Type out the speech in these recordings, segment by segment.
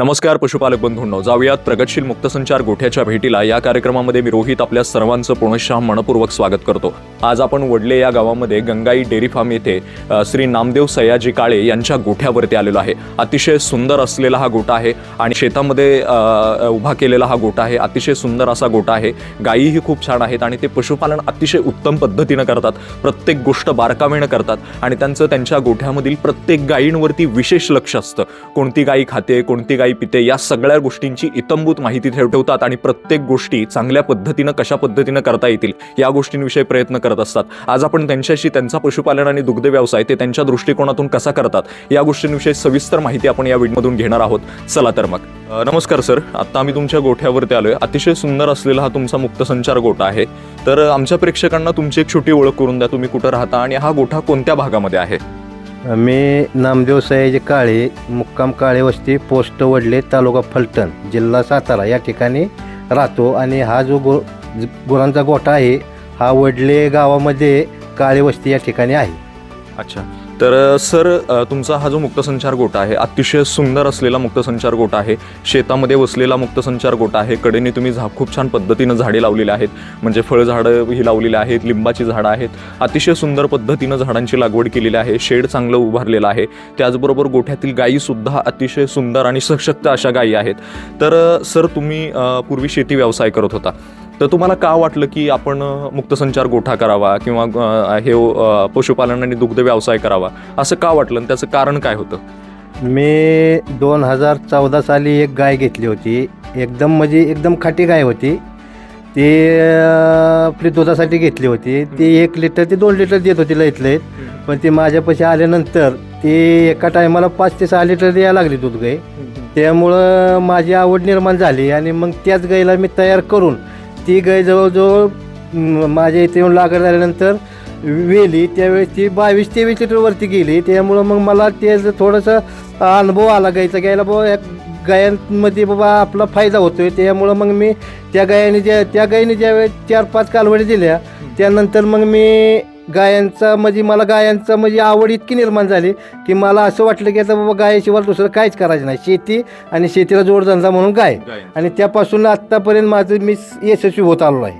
नमस्कार पशुपालक बंधूंनो. जाऊयात प्रगतशील मुक्तसंचार गोठ्याच्या भेटीला. या कार्यक्रमामध्ये मी रोहित आपल्या सर्वांचं पुनश्च मनपूर्वक स्वागत करतो. आज आपण वडले या गावामध्ये गंगाई डेअरी फार्म येथे श्री नामदेव सयाजी काळे यांच्या गोठ्यावरती आलेलो आहे. अतिशय सुंदर असलेला हा गोठा आहे आणि शेतामध्ये उभा केलेला हा गोठा आहे. अतिशय सुंदर असा गोठा आहे. गायीही खूप छान आहेत आणि ते पशुपालन अतिशय उत्तम पद्धतीनं करतात. प्रत्येक गोष्ट बारकावेनं करतात आणि त्यांचं त्यांच्या गोठ्यामधील प्रत्येक गायींवरती विशेष लक्ष असतं. कोणती गायी खाते कोणती गायी पिते या सगळ्या गोष्टींची इतंभूत माहिती ठेवतात आणि प्रत्येक गोष्टी चांगल्या पद्धतीनं कशा पद्धतीनं करता येतील या गोष्टींविषयी प्रयत्न करत असतात. आज आपण त्यांच्याशी त्यांचा पशुपालन आणि दुग्ध व्यवसाय ते त्यांच्या दृष्टिकोनातून कसा करतात या गोष्टींविषयी सविस्तर माहिती आपण या व्हिडिओमधून घेणार आहोत. चला तर मग. नमस्कार सर. आत्ता आम्ही तुमच्या गोठ्यावरती आलोय. अतिशय सुंदर असलेला हा तुमचा मुक्तसंचार गोठा आहे. तर आमच्या प्रेक्षकांना तुमची एक छोटी ओळख करून द्या. तुम्ही कुठं राहता आणि हा गोठा कोणत्या भागामध्ये आहे? मी नामदेव सयाजी काळे मुक्काम काळे वस्ती पोस्ट वडले तालुका फलटण जिल्हा सातारा या ठिकाणी राहतो. आणि हा जो गो गुरांचा गोठा आहे हा वडले गावामध्ये काळे वस्ती या ठिकाणी आहे. अच्छा. तर सर तुमचा हा जो मुक्तसंचार गोटा आहे अतिशय सुंदर असलेला मुक्तसंचार गोटा आहे शेतामध्ये वसलेला मुक्तसंचार गोटा आहे कडेने तुम्ही झा खूप छान पद्धतीनं झाडे लावलेली आहेत म्हणजे फळझाडं ही लावलेली आहेत लिंबाची झाडं आहेत अतिशय सुंदर पद्धतीनं झाडांची लागवड केलेली आहे शेड चांगलं उभारलेलं आहे त्याचबरोबर गोठ्यातील गायीसुद्धा अतिशय सुंदर आणि सशक्त अशा गायी आहेत. तर सर तुम्ही पूर्वी शेती व्यवसाय करत होता. तर तुम्हाला का वाटलं की आपण मुक्तसंचार गोठा करावा किंवा हे पशुपालन आणि दुग्ध व्यवसाय करावा असं का वाटलं आणि त्याचं कारण काय होतं? मी दोन हजार चौदा साली एक गाय घेतली होती. एकदम म्हणजे एकदम खाटी गाय होती. ती आपली दुधासाठी घेतली होती. ती एक लिटर ते दोन लिटर देत होती लईत लईत. पण ती माझ्यापाशी आल्यानंतर ती एका टायमाला पाच ते सहा लिटर द्यायला लागली दूध गाय. त्यामुळं माझी आवड निर्माण झाली आणि मग त्याच गाईला मी तयार करून ती गाय जवळजवळ माझ्या इथे येऊन लागत झाल्यानंतर वेली त्यावेळेस ती बावीस तेवीस लिटरवरती गेली. त्यामुळं मग मला ते ज- थोडंसं अनुभव आला गायचा. गायला बाबा या गायांमध्ये बाबा आपला फायदा होतोय. त्यामुळं मग मी त्या गायाने ज्या त्या गायीने ज्यावेळेस चार पाच कालवडी दिल्या त्यानंतर मग मी गायांचा म्हणजे मला गायांचा म्हणजे आवड इतकी निर्माण झाली की मला असं वाटलं की आता बाबा गायाशिवाय दुसरं काहीच करायचं नाही. शेती आणि शेतीला जोडधंदा म्हणून गाय. आणि त्यापासून आत्तापर्यंत माझं मी यशस्वी होत आलो आहे.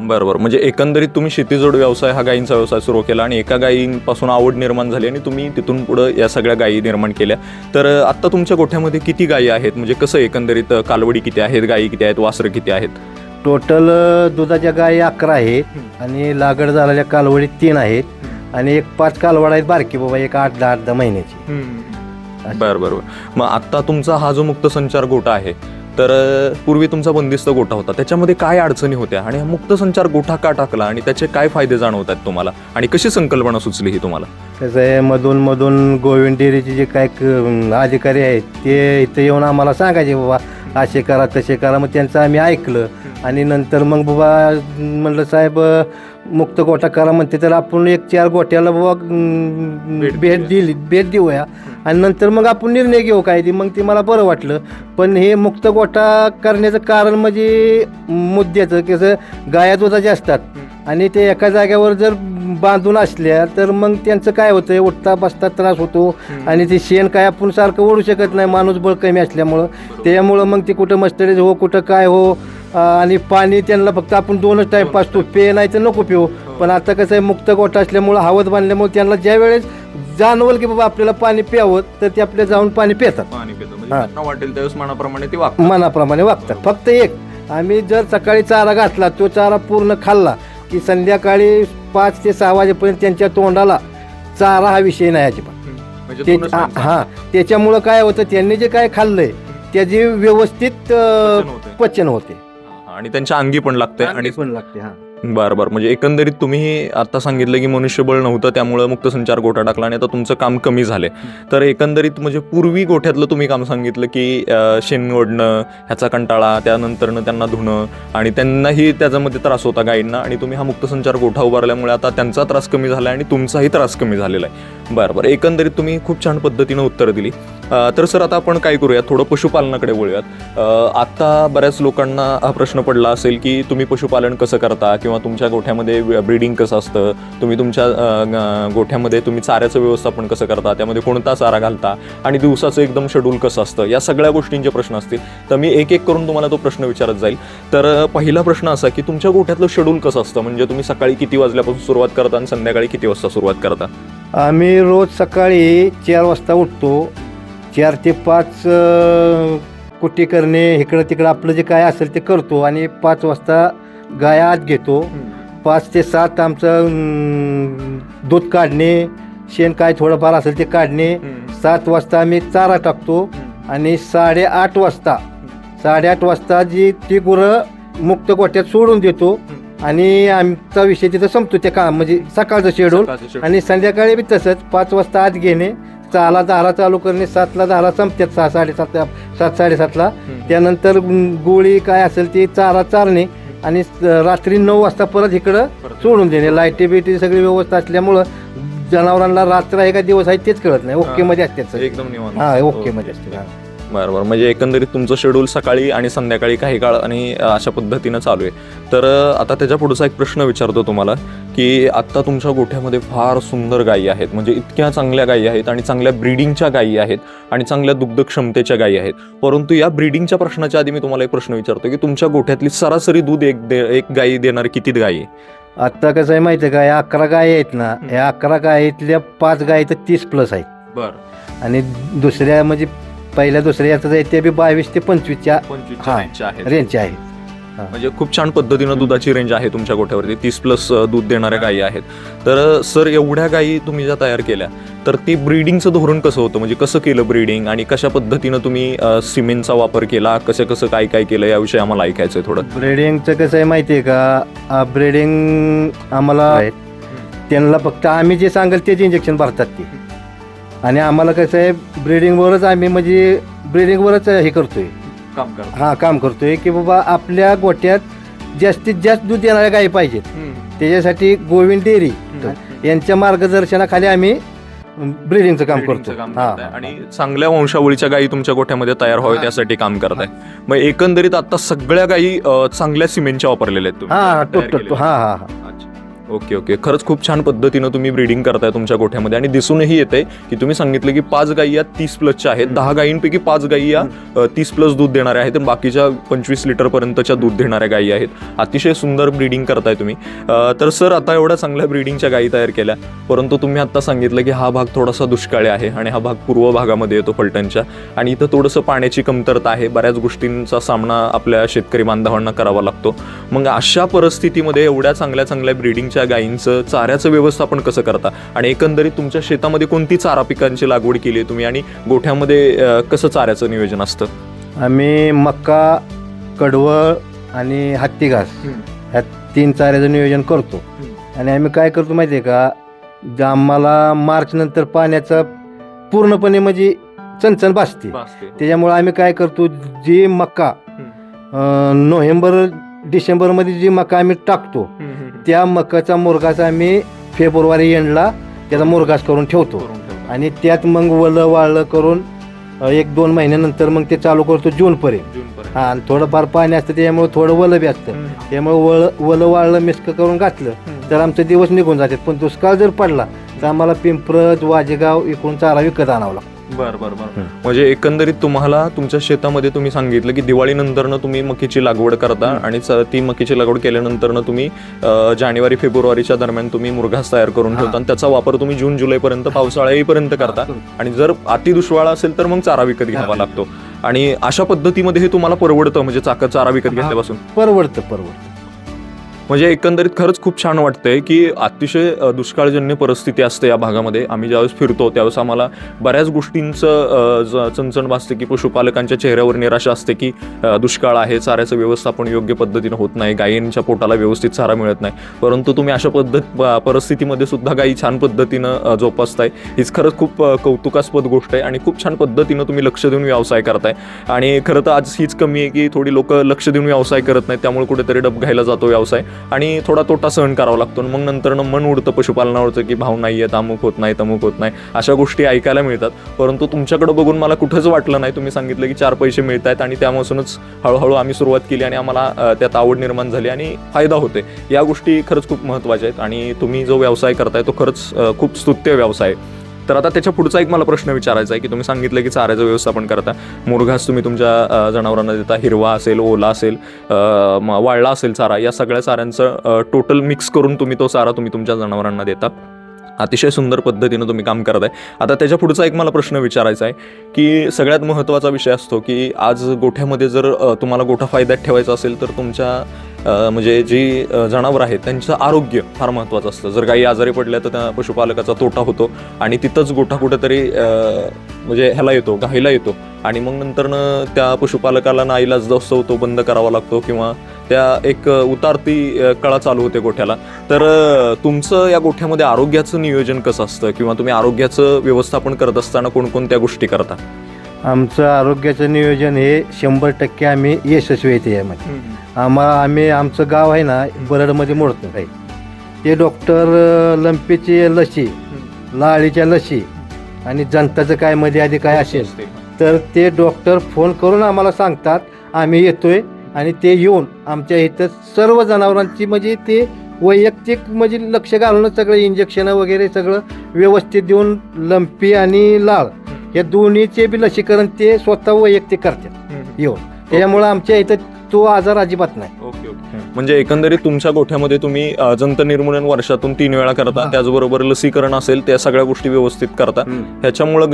बरं बरं म्हणजे एकंदरीत तुम्ही शेतीजोड व्यवसाय हा गायींचा व्यवसाय सुरू केला आणि एका गायींपासून आवड निर्माण झाली आणि तुम्ही तिथून पुढं या सगळ्या गायी निर्माण केल्या. तर अ, आत्ता तुमच्या गोठ्यामध्ये किती गायी आहेत? म्हणजे कसं एकंदरीत अ, कालवडी किती आहेत? गायी किती आहेत? वासरं किती आहेत? टोटल दुधाच्या गायी अकरा आहेत आणि लागड झालेल्या कालवडी तीन आहेत. आणि एक पाच कालवड आहेत बारकी बाबा एक आठ दहा आठ दहा महिन्याची. बरं बरं बरं. मग आत्ता तुमचा हा जो मुक्त संचार गोठा आहे तर पूर्वी तुमचा बंदिस्त गोठा होता. त्याच्यामध्ये काय अडचणी होत्या? आणि हा मुक्त संचार गोठा का टाकला? आणि त्याचे काय फायदे जाणवत आहेत तुम्हाला? आणि कशी संकल्पना सुचली ही तुम्हाला? कसं आहे मधून मधून गोविंद डेअरीचे जे काय क- अधिकारी आहेत ते इथं येऊन आम्हाला सांगायचे बाबा असे करा तसे करा. मग त्यांचं आम्ही ऐकलं. आणि नंतर मग बाबा म्हणलं साहेब मुक्त गोठा करा म्हणते. तर आपण एक चार गोठ्याला बाबा भेट दिली भेट देऊया. आणि नंतर मग आपण निर्णय घेऊ काय ते. मग ते मला बरं वाटलं. पण हे मुक्त गोठा करण्याचं कारण म्हणजे मुद्द्याचं कसं गाया दुधाच्या असतात आणि ते एका जाग्यावर जर बांधून असल्या तर मग त्यांचं काय होतं उठता बसता त्रास होतो. आणि ते शेण काय आपण सारखं ओढू शकत नाही. माणूस बळ कमी असल्यामुळं. त्यामुळं मग ते कुठं मस्टरीज हो कुठं काय हो आणि पाणी त्यांना फक्त आपण दोनच टाईम पाचतो पे नाही तर नको पिऊ. पण आता कसं आहे मुक्त गोठा असल्यामुळं हवत बांधल्यामुळे त्यांना ज्या वेळेस जाणवल की बाबा आपल्याला पाणी प्यावं तर ते आपल्या जाऊन पाणी पितात. पाणी म्हणजे हा. त्यांना वाटेल त्यावेळेस मनाप्रमाणे ते वागतात. मनाप्रमाणे वागतात. फक्त एक आम्ही जर सकाळी चारा घातला तो चारा पूर्ण खाल्ला की संध्याकाळी पाच ते सहा वाजेपर्यंत त्यांच्या तोंडाला चारा हा विषय नाही अजिबात. म्हणजे ते हा. त्याच्यामुळं काय होतं त्यांनी जे काय खाल्लंय त्याचे व्यवस्थित पचन होते. आणि त्यांच्या अंगी पण लागते आणि पण लागते हा. बरं बरं. म्हणजे एकंदरीत तुम्ही आता सांगितलं की मनुष्यबळ नव्हतं त्यामुळं मुक्त संचार गोठा टाकला आणि आता तुमचं काम कमी झाले तर एकंदरीत म्हणजे पूर्वी गोठ्यातलं तुम्ही काम सांगितलं की शेण ओढणं ह्याचा कंटाळा त्यानंतरनं त्यांना धुणं आणि त्यांनाही त्याच्यामध्ये त्रास होता गाईंना आणि तुम्ही हा मुक्त संचार गोठा उभारल्यामुळे आता त्यांचा त्रास कमी झाला आणि तुमचाही त्रास कमी झालेला आहे. बरं बरं. एकंदरीत तुम्ही खूप छान पद्धतीनं उत्तरं दिली. तर सर आता आपण काय करूयात? थोडं पशुपालनाकडे वळूयात. आता बऱ्याच लोकांना हा प्रश्न पडला असेल की तुम्ही पशुपालन कसं करता किंवा किंवा तुमच्या गोठ्यामध्ये ब्रीडिंग कसं असतं तुम्ही तुमच्या गोठ्यामध्ये तुम्ही चाऱ्याचं व्यवस्थापन कसं करता त्यामध्ये कोणता चारा घालता आणि दिवसाचं एकदम शेड्यूल कसं असतं या सगळ्या गोष्टींचे प्रश्न असतील. तर मी एक एक करून तुम्हाला तो प्रश्न विचारत जाईल. तर पहिला प्रश्न असा की तुमच्या गोठ्यातलं शेड्यूल कसं असतं? म्हणजे तुम्ही सकाळी किती वाजल्यापासून सुरुवात करता आणि संध्याकाळी किती वाजता सुरुवात करता? आम्ही रोज सकाळी चार वाजता उठतो. चार ते पाच कुठे कुट्टी करणे इकडं तिकडं आपलं जे काय असेल ते करतो आणि पाच वाजता गाय आत घेतो पाच ते सात आमचं अं, दूध काढणे शेण काय थोडंफार असेल ते काढणे. सात वाजता आम्ही चारा टाकतो आणि साडेआठ वाजता साडेआठ वाजता जी ती गुरं मुक्त गोट्यात सोडून देतो आणि आमचा विषय तिथं संपतो त्या का म्हणजे सकाळचं शेड्यूल आणि संध्याकाळी बी तसंच पाच वाजता आत घेणे सहाला दहाला चालू करणे सातला दहाला संपतात सहा साडेसातला सात साडेसातला. त्यानंतर गुं- गोळी काय असेल ती चारा चारणे आणि रात्री नऊ वाजता परत इकडं सोडून देणे. लाईटी बिटी सगळी व्यवस्था असल्यामुळं जनावरांना रात्र आहे का दिवस आहे तेच कळत नाही. ओके मध्ये असते. एकदम हा ओके मध्ये असते. बरं बरं म्हणजे एकंदरीत तुमचं शेड्यूल सकाळी आणि संध्याकाळी काही काळ आणि अशा पद्धतीनं चालू आहे. तर आता त्याच्या पुढचा एक प्रश्न विचारतो तुम्हाला की आत्ता तुमच्या गोठ्यामध्ये फार सुंदर गायी आहेत. म्हणजे इतक्या चांगल्या गायी आहेत आणि चांगल्या ब्रीडिंगच्या गायी आहेत आणि चांगल्या दुग्ध क्षमतेच्या गायी आहेत. परंतु या ब्रीडिंगच्या प्रश्नाच्या आधी मी तुम्हाला एक प्रश्न विचारतो की तुमच्या गोठ्यातली सरासरी दूध एक दे एक गायी देणारी किती गायी आहे? आता कसं आहे माहिती आहे का? या अकरा गाय आहेत ना या अकरा गायीतल्या पाच गायी तर तीस प्लस आहेत. बरं. आणि दुसऱ्या म्हणजे पहिल्या दुसऱ्या याचं आहे ते बी बावीस ते पंचवीसच्या हा. आहेत रेंजचे आहेत म्हणजे खूप छान पद्धतीनं दुधाची रेंज आहे तुमच्या गोठ्यावरती. तीस प्लस दूध देणाऱ्या गायी आहेत. तर सर एवढ्या गायी तुम्ही ज्या तयार केल्या तर ती ब्रीडिंगचं धोरण कसं होतं? म्हणजे कसं केलं ब्रीडिंग आणि कशा पद्धतीनं तुम्ही अ, सिमेंटचा वापर केला? कसं कसं काय काय केलं? याविषयी आम्हाला ऐकायचं आहे थोडं. ब्रेडिंगचं कसं आहे माहिती आहे का? ब्रेडिंग आम्हाला त्यांना फक्त आम्ही जे सांगेल तेच इंजेक्शन भरतात ते. आणि आम्हाला कसं आहे ब्रिडिंगवरच आम्ही म्हणजे ब्रिडिंगवरच हे करतोय. काम करा हां काम करतोय की बाबा आपल्या गोट्यात जास्तीत जास्त दूध देणाऱ्या गायी पाहिजेत. त्याच्यासाठी गोविंद डेअरी यांच्या मार्गदर्शनाखाली आम्ही ब्रिडिंगचं काम करतो हां. आणि चांगल्या वंशावळीच्या गायी तुमच्या गोठ्यामध्ये तयार व्हाव्या हा. त्यासाठी काम करताय. मग एकंदरीत आता सगळ्या गायी अ, चांगल्या सिमेंटच्या वापरलेल्या आहेत तुम्ही. हां तयार टोटल केलेल्या. हां हां हां. Okay okay. खरंच खूप छान पद्धतीनं तुम्ही ब्रीडिंग करताय तुमच्या गोठ्यामध्ये. आणि दिसूनही येते की तुम्ही सांगितलं की पाच गायी या तीस प्लसच्या आहेत. दहा गायींपैकी पाच गायी या तीस प्लस दूध देणाऱ्या आहेत. बाकीच्या पंचवीस लिटर पर्यंतच्या दूध देणाऱ्या गायी आहेत. अतिशय सुंदर ब्रीडिंग करताय तुम्ही. तर सर आता एवढ्या चांगल्या ब्रीडिंगच्या गायी तयार केल्या. परंतु तुम्ही आता सांगितलं की हा भाग थोडासा दुष्काळी आहे आणि हा भाग पूर्व भागामध्ये येतो फलटणच्या. आणि इथं थोडंसं पाण्याची कमतरता आहे. बऱ्याच गोष्टींचा सामना आपल्या शेतकरी बांधवांना करावा लागतो. मग अशा परिस्थितीमध्ये एवढ्या चांगल्या चांगल्या ब्रीडिंगच्या गायींचं चाऱ्याचं व्यवस्थापन कसं करता? आणि एकंदरीत तुमच्या शेतामध्ये कोणती चारा पिकांची लागवड केली आहे तुम्ही? आणि गोठ्यामध्ये कसं चाऱ्याचं नियोजन असतं? आम्ही मक्का कडवळ आणि हत्ती घास ह्या तीन चाऱ्याचं नियोजन करतो. आणि आम्ही काय करतो माहिती आहे का? आम्हाला मार्च नंतर पाण्याचा पूर्णपणे म्हणजे चणचण भासते. त्याच्यामुळे आम्ही काय करतो जी मका नोव्हेंबर डिसेंबरमध्ये जी मका आम्ही टाकतो त्या मकाचा मुरगाचा आम्ही फेब्रुवारी एंडला त्याचा मुरगास करून ठेवतो. आणि त्यात मग वलं वाळलं करून एक दोन महिन्यानंतर मग ते चालू करतो जूनपर्यंत. हा आणि थोडंफार पाणी असतं त्याच्यामुळे थोडं वलं बी असतं. त्यामुळे वळ वलं वाळलं मिस्क करून घातलं तर आमचे दिवस निघून जातात पण दुष्काळ जर पडला तर आम्हाला पिंपरत वाजेगाव इकडून चारा विकत आणावा लागतो. बर बर बर. म्हणजे एकंदरीत तुम्हाला तुमच्या शेतामध्ये तुम्ही सांगितलं की दिवाळीनंतरनं तुम्ही मकीची लागवड करता. आणि ती मकीची लागवड केल्यानंतरनं तुम्ही अ, जानेवारी फेब्रुवारीच्या दरम्यान तुम्ही मुरघास तयार करून. ठेवता आणि त्याचा वापर तुम्ही जून जुलैपर्यंत पावसाळ्यापर्यंत करता आणि जर अति दुष्काळ असेल तर मग चारा विकत घ्यावा लागतो आणि अशा पद्धतीमध्ये हे तुम्हाला परवडतं म्हणजे चाक चारा विकत. घेतल्यापासून परवडतं परवडतं म्हणजे एकंदरीत खरंच खूप छान वाटतंय की अतिशय दुष्काळजन्य परिस्थिती असते या भागामध्ये. आम्ही ज्यावेळेस फिरतो त्यावेळेस आम्हाला बऱ्याच गोष्टींचं ज- चणचण भासते की पशुपालकांच्या चेहऱ्यावर निराशा असते की दुष्काळ आहे चाऱ्याचं व्यवस्थापन योग्य पद्धतीनं होत नाही गायींच्या पोटाला व्यवस्थित चारा मिळत नाही. परंतु तुम्ही अशा पद्धत परिस्थितीमध्ये सुद्धा गायी छान पद्धतीनं जोपासताय. हीच खरंच खूप कौतुकास्पद गोष्ट आहे आणि खूप छान पद्धतीनं तुम्ही लक्ष देऊन व्यवसाय करताय. आणि खरं तर आज हीच कमी आहे की थोडी लोक लक्ष देऊन व्यवसाय करत नाहीत त्यामुळे कुठेतरी डब घ्यायला जातो व्यवसाय. आणि थोडा तोटा सहन करावा लागतो. आणि मग नंतर मन उडतं पशुपालनावरचं की भाव नाही आहेत अमुक होत नाही तमुक होत नाही. अशा गोष्टी ऐकायला मिळतात. परंतु तुमच्याकडे बघून मला कुठंच वाटलं नाही. तुम्ही सांगितलं की चार पैसे मिळत आहेत आणि त्यापासूनच हळूहळू आम्ही सुरुवात केली आणि आम्हाला त्यात आवड निर्माण झाली आणि फायदा होते या गोष्टी खरंच खूप महत्त्वाच्या आहेत आणि तुम्ही जो व्यवसाय करताय तो खरंच खूप स्तुत्य व्यवसाय आहे. तर आता त्याच्या पुढचा एक मला प्रश्न विचारायचा आहे की तुम्ही सांगितलं की चाऱ्याचं व्यवस्थापन करता. मुरघास तुम्ही तुमच्या जनावरांना देता हिरवा असेल ओला असेल वाळला असेल चारा या सगळ्या चाऱ्यांचं टोटल मिक्स करून तुम्ही तो चारा तुम्ही तुमच्या जनावरांना देता. अतिशय सुंदर पद्धतीनं तुम्ही काम करत आहे आता त्याच्या पुढचा एक मला प्रश्न विचारायचा आहे की सगळ्यात महत्त्वाचा विषय असतो की आज गोठ्यामध्ये जर तुम्हाला गोठा फायद्यात ठेवायचा असेल तर तुमच्या म्हणजे जी जनावरं जनावर आहेत त्यांचं आरोग्य फार महत्त्वाचं असतं. जर काही आजारी पडल्या तर त्या पशुपालकाचा तोटा होतो आणि तिथंच गोठा कुठेतरी म्हणजे ह्याला येतो घाईला येतो. आणि मग नंतरनं त्या पशुपालकाला नाईलाज जसं तो बंद करावा लागतो किंवा त्या एक उतारती कळा चालू होते गोठ्याला. तर तुमचं या गोठ्यामध्ये आरोग्याचं नियोजन कसं असतं? किंवा तुम्ही आरोग्याचं व्यवस्थापन करत असताना कोणकोणत्या गोष्टी करता? आमचं आरोग्याचं नियोजन हे शंभर टक्के आम्ही यशस्वी येते यामध्ये. आम्हा आम्ही आमचं गाव आहे ना बरडमध्ये मोडतो आहे ते डॉक्टर लंपीची लशी लाळीच्या लशी आणि जनताचं काय मध्ये आधी काय असेल. तर ते डॉक्टर फोन करून आम्हाला सांगतात आम्ही येतोय आणि ते येऊन आमच्या इथं सर्व जनावरांची म्हणजे ते वैयक्तिक म्हणजे लक्ष घालूनच सगळं इंजेक्शन वगैरे सगळं व्यवस्थित देऊन लंपी आणि लाळ या दोन्हीचे बी लसीकरण ते स्वतः वैयक्तिक करतात. येऊन. त्याच्यामुळं आमच्या इथं तो आजार अजिबात नाही. म्हणजे एकंदरीत तुमच्या गोठ्यामध्ये तुम्ही जंत निर्मूलन वर्षातून तीन वेळा करता. त्याचबरोबर लसीकरण असेल त्या सगळ्या गोष्टी व्यवस्थित करता. ह्याच्यामुळं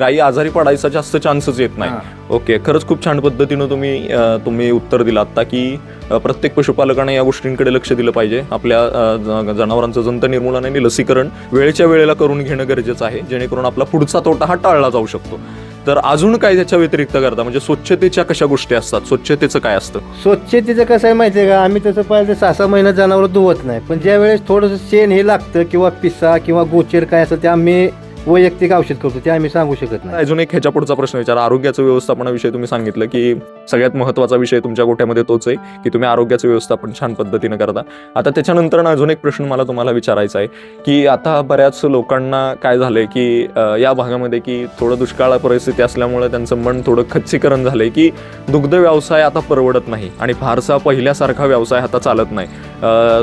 गायी आजारी पडायचा जास्त चान्सच येत नाही. ओके खरंच खूप छान पद्धतीनं तुम्ही तुम्ही उत्तर दिलं आता की प्रत्येक पशुपालकाने या गोष्टींकडे लक्ष दिलं पाहिजे. आपल्या जनावरांचं जंत निर्मूलन आणि लसीकरण वेळेच्या वेळेला करून घेणं गरजेचं आहे जेणेकरून आपला पुढचा तोटा हा टाळला जाऊ शकतो. तर अजून काय त्याच्या व्यतिरिक्त करता? म्हणजे स्वच्छतेच्या कशा गोष्टी असतात? स्वच्छतेचं काय असतं? स्वच्छतेचं कसं आहे माहिती आहे का? आम्ही तसं पाहिलं सहा सहा महिना जनावर धुवत नाही. पण ज्या वेळेस थोडंसं शेण हे लागतं किंवा पिसा किंवा गोचेर काय असं ते आम्ही वैयक्तिक औषध करतो ते आम्ही सांगू शकत नाही. अजून एक ह्याच्या पुढचा प्रश्न विचार. आरोग्याचं व्यवस्थापनाविषयी तुम्ही सांगितलं की सगळ्यात महत्त्वाचा विषय तुमच्या गोठ्यामध्ये तोच आहे की तुम्ही आरोग्याचं व्यवस्थापन छान पद्धतीनं करता. आता त्याच्यानंतर अजून एक प्रश्न मला तुम्हाला विचारायचा आहे की आता बऱ्याच लोकांना काय झालंय की या भागामध्ये की थोडं दुष्काळ परिस्थिती असल्यामुळे त्यांचं मन थोडं खच्चीकरण झालंय की दुग्ध व्यवसाय आता परवडत नाही आणि फारसा पहिल्यासारखा व्यवसाय आता चालत नाही.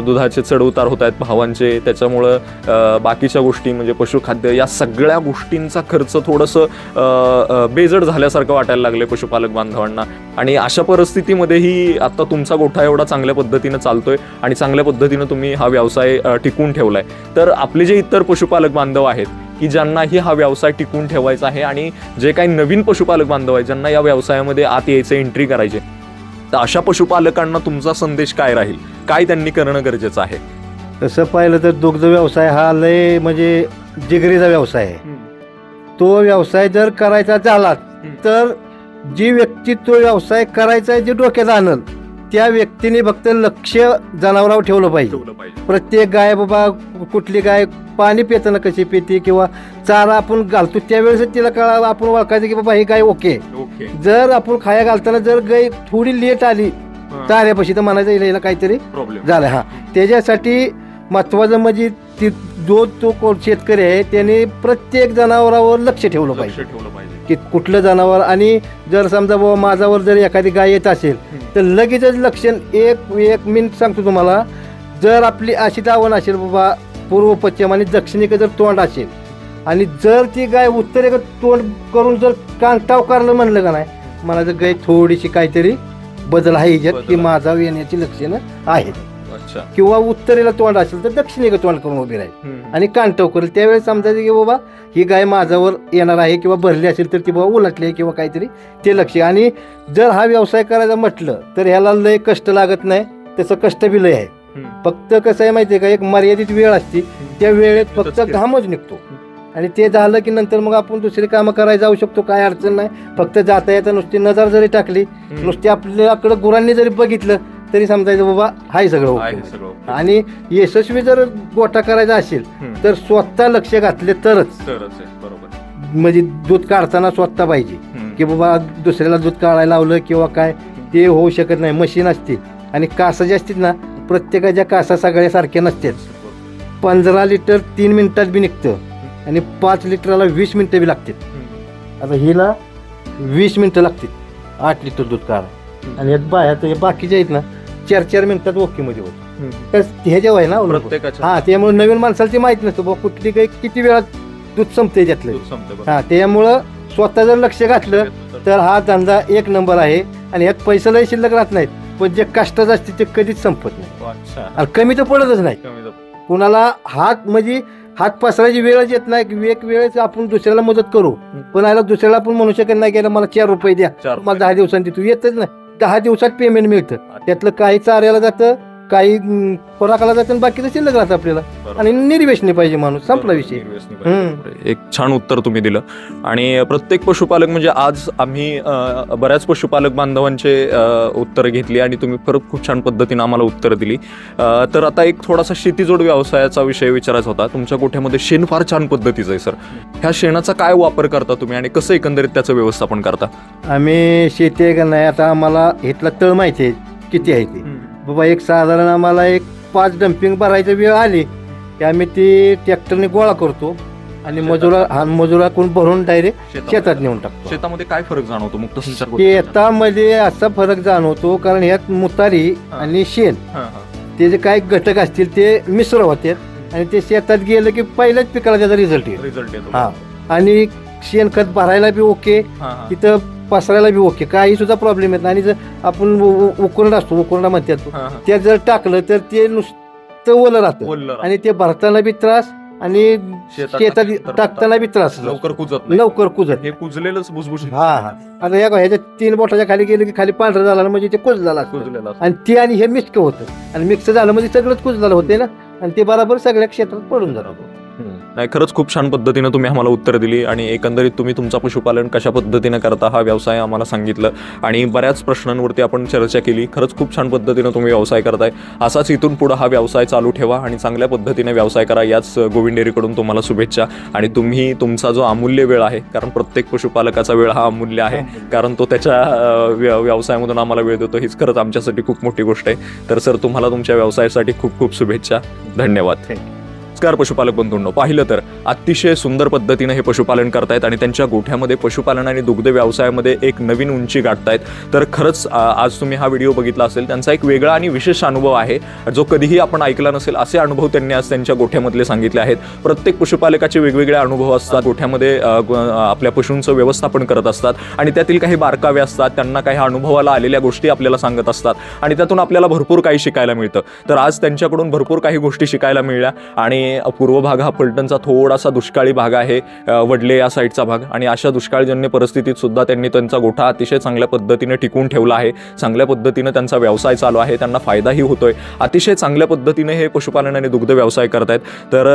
दुधाचे चढउतार होत आहेत भावांचे त्याच्यामुळं बाकीच्या गोष्टी म्हणजे पशुखाद्य या सगळ्या सगळ्या गोष्टींचा खर्च थोडंसं बेजड झाल्यासारखं वाटायला लागले पशुपालक बांधवांना. आणि अशा परिस्थितीमध्येही आता तुमचा गोठा एवढा चांगल्या पद्धतीनं चालतोय आणि चांगल्या पद्धतीनं तुम्ही हा व्यवसाय टिकून ठेवलाय. तर आपले जे इतर पशुपालक बांधव आहेत की ज्यांनाही हा व्यवसाय टिकवून ठेवायचा आहे आणि जे काही नवीन पशुपालक बांधव आहेत ज्यांना या व्यवसायामध्ये आत यायचं एंट्री करायचे तर अशा पशुपालकांना तुमचा संदेश काय राहील? काय त्यांनी करणं गरजेचं आहे? तसं पाहिलं तर दुग्ध व्यवसाय हा लय म्हणजे जिगरीचा व्यवसाय आहे. तो व्यवसाय जर करायचा झाला तर जी व्यक्ती तो व्यवसाय करायचा आहे जे डोक्यात आणल त्या व्यक्तीने फक्त लक्ष जनावरावर ठेवलं पाहिजे. प्रत्येक गाय बाबा कुठली गाय पाणी पिताना कशी पिते किंवा चारा आपण घालतो त्यावेळेस तिला कळा आपण ओळखायचं की बाबा ही गाय ओके. जर आपण खाया घालताना जर गाय थोडी लेट आली चाऱ्यापाशी तर म्हणायचं काहीतरी झालं हा. त्याच्यासाठी महत्वाचं म्हणजे ती जो तो शेतकरी आहे त्याने प्रत्येक जनावरावर लक्ष ठेवलं पाहिजे. ठेवलं पाहिजे. की कुठलं जनावर आणि जर समजा बाबा माझ्यावर जर एखादी गाय येत असेल तर लगेचच लक्षण एक एक मिनिट सांगतो तुम्हाला. जर आपली अशी दावण असेल बाबा पूर्व पश्चिम आणि दक्षिणेकडे जर तोंड असेल आणि जर ती गाय उत्तरेकडे तोंड करून जर कांटाव करलं म्हणलं का नाही मला जर गाय थोडीशी काहीतरी बदल आहे ह्याच्यात की बदल आहे. माझा येण्याची लक्षणं आहेत. अच्छा. किंवा उत्तरेला तोंड असेल तर दक्षिणेकडे तोंड करून उभी राहील. आणि कांटव करेल. त्यावेळेस समजायचं की बाबा ही गाय माझ्यावर येणार आहे किंवा भरली असेल तर ती बाबा उलटली आहे किंवा काहीतरी ते लक्ष. आणि जर हा व्यवसाय करायचा म्हटलं तर ह्याला लय कष्ट लागत नाही. त्याचं कष्ट बी लय आहे. फक्त कसं आहे माहिती आहे का एक मर्यादित वेळ असते. त्या वेळेत फक्त. घामच निघतो. आणि ते झालं की नंतर मग आपण दुसरी कामं करायला जाऊ शकतो. काय अडचण नाही. फक्त जाता येता नुसती नजर जरी टाकली नुसती आपल्याकडे गुरांनी जरी बघितलं तरी समजायचं बाबा हाय सगळं आहे ओके. सगळं आणि यशस्वी जर गोटा करायचा असेल. तर स्वतः लक्ष घातले तरच. तरच आहे बरोबर. म्हणजे दूध काढताना स्वतः पाहिजे. हम्म. की बाबा दुसऱ्याला दूध काढायला लावलं किंवा काय ते होऊ शकत नाही मशीन असते आणि कासं जे असतील ना प्रत्येकाच्या कासा सगळ्या सारख्या नसतात पंधरा लिटर तीन मिनिटात बी निघतं. आणि पाच लिटरला वीस मिनिटं बी लागतात आता हिला वीस मिनिटं लागतात आठ लिटर दूध काढा आणि यात बाया तर बाकीच्या आहेत ना चार चार मिनिटात ओकेमध्ये होत. तर ह्याच्या आहे ना अवलंबून. प्रत्येकाच्या हा त्यामुळे नवीन माणसाला ते माहीत नसतं बा कुठली काही किती वेळात दूध संपते त्यातलं. दूध संपते बरोबर. हा त्यामुळं स्वतः जर लक्ष घातलं तर हा धंदा एक नंबर आहे. आणि यात पैशालाही शिल्लक राहत नाहीत पण जे कष्टाचं असते ते कधीच संपत नाही. अच्छा. आणि कमी तर पडतच नाही. कमी कुणाला हात म्हणजे हात पसरायची वेळच येत नाही की एक वेळेस आपण दुसऱ्याला मदत करू. पण याला दुसऱ्याला आपण म्हणू शकत नाही की याला मला चार रुपये द्या चार मला दहा दिवसांनी तू येतच नाही. दहा दिवसात पेमेंट मिळतं. त्यातलं काही चाऱ्याला जातं काही अं, खोराकाला जातं आणि बाकीचं शिल्लक राहतं आपल्याला. आणि निर्वेशनी पाहिजे माणूस संपला विषय. एक छान उत्तर तुम्ही दिलं. आणि प्रत्येक पशुपालक म्हणजे आज आम्ही अ, बऱ्याच पशुपालक बांधवांचे उत्तर घेतली आणि तुम्ही परत खूप छान पद्धतीने आम्हाला उत्तर दिली. अ, तर आता एक थोडासा शेतीजोड व्यवसायाचा विषय विचारायचा होता. तुमच्या गोठ्यामध्ये शेण फार छान पद्धतीचं आहे सर. ह्या शेणाचा काय वापर करता तुम्ही आणि कसं एकंदरीत त्याचं व्यवस्थापन करता? आम्ही शेती आहे का नाही आता आम्हाला इथला तळ माहिती आहे किती आहे ते. बाबा एक साधारण आम्हाला एक पाच डम्पिंग भरायची वेळ आली की आम्ही ती ट्रॅक्टरने गोळा करतो आणि मजुरा हा मजुरा कोण भरून डायरेक्ट शेतात नेऊन टाकतो शेतामध्ये काय फरक जाणवतो मुक्त संचार? शेतामध्ये असा फरक जाणवतो कारण यात मुतारी. आणि शेण. ते जे काही घटक असतील ते मिश्र होते आणि ते शेतात गेलं की पहिल्याच पिकाला त्याचा रिझल्ट येईल रिझल्ट येतो हा. आणि शेणखत भरायला बी ओके. तिथं पसरायला बी ओके. काही सुद्धा प्रॉब्लेम येत नाही. आणि जर आपण उकरंड असतो उकरंडा म्हणतात हां, हां. त्यात जर टाकलं तर ते नुसतं ओलं राहतं. बोललं आणि ते भरताना बी त्रास आणि शेतात टाकताना बी त्रास. लवकर कुजत नाही. लवकर कुजत हे कुजलेलंच भुसभुशीत. हा हा. आता या ह्याच्या तीन बोटाच्या खाली गेलं की खाली पांढरं झालं ना म्हणजे ते कुजलेलं असतं. कुजलेलं असतं. आणि ते आणि हे मिक्स होतं. आणि मिक्स झालं म्हणजे सगळंच कुजलेलं होते ना? आणि ते बरोबर सगळ्या क्षेत्रात पडून जातं. नाही खरंच खूप छान पद्धतीनं तुम्ही आम्हाला उत्तर दिली आणि एकंदरीत तुम्ही तुमचा पशुपालन कशा पद्धतीनं करता हा व्यवसाय आम्हाला सांगितलं. आणि बऱ्याच प्रश्नांवरती आपण चर्चा केली. खरंच खूप छान पद्धतीनं तुम्ही व्यवसाय करताय. असाच इथून पुढं हा व्यवसाय चालू ठेवा आणि चांगल्या पद्धतीने व्यवसाय करा. याच गोविंद डेअरीकडून तुम्हाला शुभेच्छा. आणि तुम्ही तुमचा जो अमूल्य वेळ आहे कारण प्रत्येक पशुपालकाचा वेळ हा अमूल्य आहे कारण तो त्याच्या व्य- व्यवसायामधून आम्हाला वेळ देतो. हीच खरंच आमच्यासाठी खूप मोठी गोष्ट आहे. तर सर तुम्हाला तुमच्या व्यवसायासाठी खूप खूप शुभेच्छा. धन्यवाद. नमस्कार पशुपालक बंधूंनो पाहिलं तर अतिशय सुंदर पद्धतीने हे पशुपालन करतायत आणि त्यांच्या गोठ्यामध्ये पशुपालन आणि दुग्ध व्यवसायामध्ये एक नवीन उंची गाठतायत. तर खरंच आज तुम्ही हा व्हिडिओ बघितला असेल त्यांचा एक वेगळा आणि विशेष अनुभव आहे. जो कधीही आपण ऐकला नसेल असे अनुभव त्यांनी आज त्यांच्या गोठ्यामधले सांगितले आहेत. प्रत्येक पशुपालकाचे वेगवेगळे अनुभव असतात गोठ्यामध्ये आपल्या पशूंचं व्यवस्थापन करत असतात आणि त्यातील काही बारकावे असतात त्यांना काही अनुभवाला आलेल्या गोष्टी आपल्याला सांगत असतात आणि त्यातून आपल्याला भरपूर काही शिकायला मिळतं. तर आज त्यांच्याकडून भरपूर काही गोष्टी शिकायला मिळल्या आणि पूर्व भाग हा फलटणचा थोडासा दुष्काळी भाग आहे वडले या साईडचा भाग. आणि अशा दुष्काळजन्य परिस्थितीत सुद्धा त्यांनी त्यांचा गोठा अतिशय चांगल्या पद्धतीने टिकून ठेवला आहे. चांगल्या पद्धतीनं त्यांचा व्यवसाय चालू आहे त्यांना फायदाही होतोय. अतिशय चांगल्या पद्धतीने हे पशुपालन आणि दुग्ध व्यवसाय करतायत. तर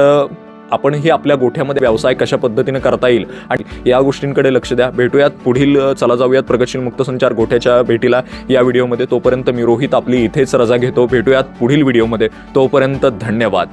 आपण आपणही आपल्या गोठ्यामध्ये व्यवसाय कशा पद्धतीने करता येईल? आणि या गोष्टींकडे लक्ष द्या. भेटूयात पुढील चला जाऊयात प्रगतशील मुक्त संचार गोठ्याच्या भेटीला. या व्हिडिओमध्ये तोपर्यंत मी रोहित आपली इथेच रजा घेतो. भेटूयात पुढील व्हिडिओमध्ये. तोपर्यंत धन्यवाद.